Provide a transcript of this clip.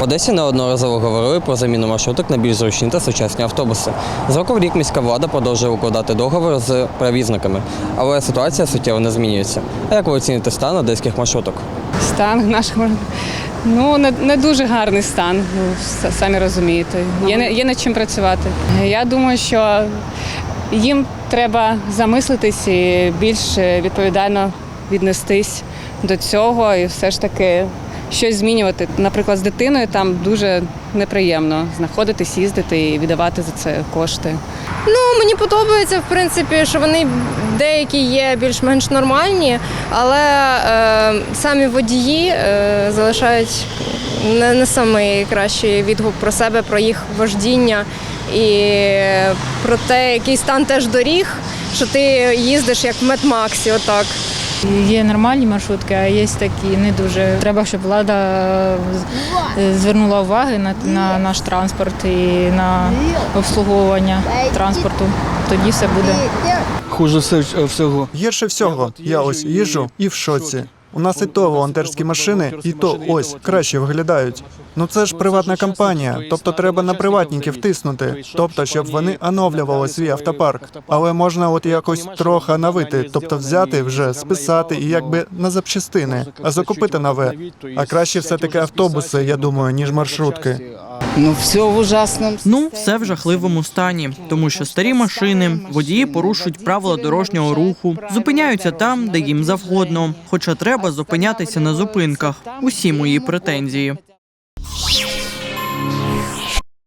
В Одесі неодноразово говорили про заміну маршруток на більш зручні та сучасні автобуси. З року в рік міська влада продовжує укладати договори з перевізниками, але ситуація суттєво не змінюється. А як ви оціните стан одеських маршруток? Стан наших ну не, не дуже гарний стан. Ну самі розумієте. Є, є над чим працювати. Я думаю, що їм треба замислитись і більш відповідально віднестись до цього і все ж таки щось змінювати. Наприклад, з дитиною там дуже неприємно знаходитись, їздити і віддавати за це кошти. Ну, мені подобається, в принципі, що вони деякі є більш-менш нормальні, але е, самі водії е, залишають не, не самий кращий відгук про себе, про їх вождіння і про те, який стан теж доріг, що ти їздиш як в Медмаксі, отак. Є нормальні маршрутки, а є такі не дуже. Треба, щоб влада звернула уваги на, на наш транспорт і на обслуговування транспорту. Тоді все буде. Хуже всього. Гірше всього, я ось їжу і в шоці. У нас і то волонтерські машини, і то ось краще виглядають. Ну це ж приватна компанія, тобто треба на приватників тиснути, тобто щоб вони оновлювали свій автопарк. Але можна от якось трохи оновити, тобто взяти вже списати і якби на запчастини, а закупити нове. А краще все таки автобуси, я думаю, ніж маршрутки. Ну, все в ужасному Ну, все в жахливому стані, тому що старі машини, водії порушують правила дорожнього руху, зупиняються там, де їм завгодно. Хоча треба зупинятися на зупинках. Усі мої претензії.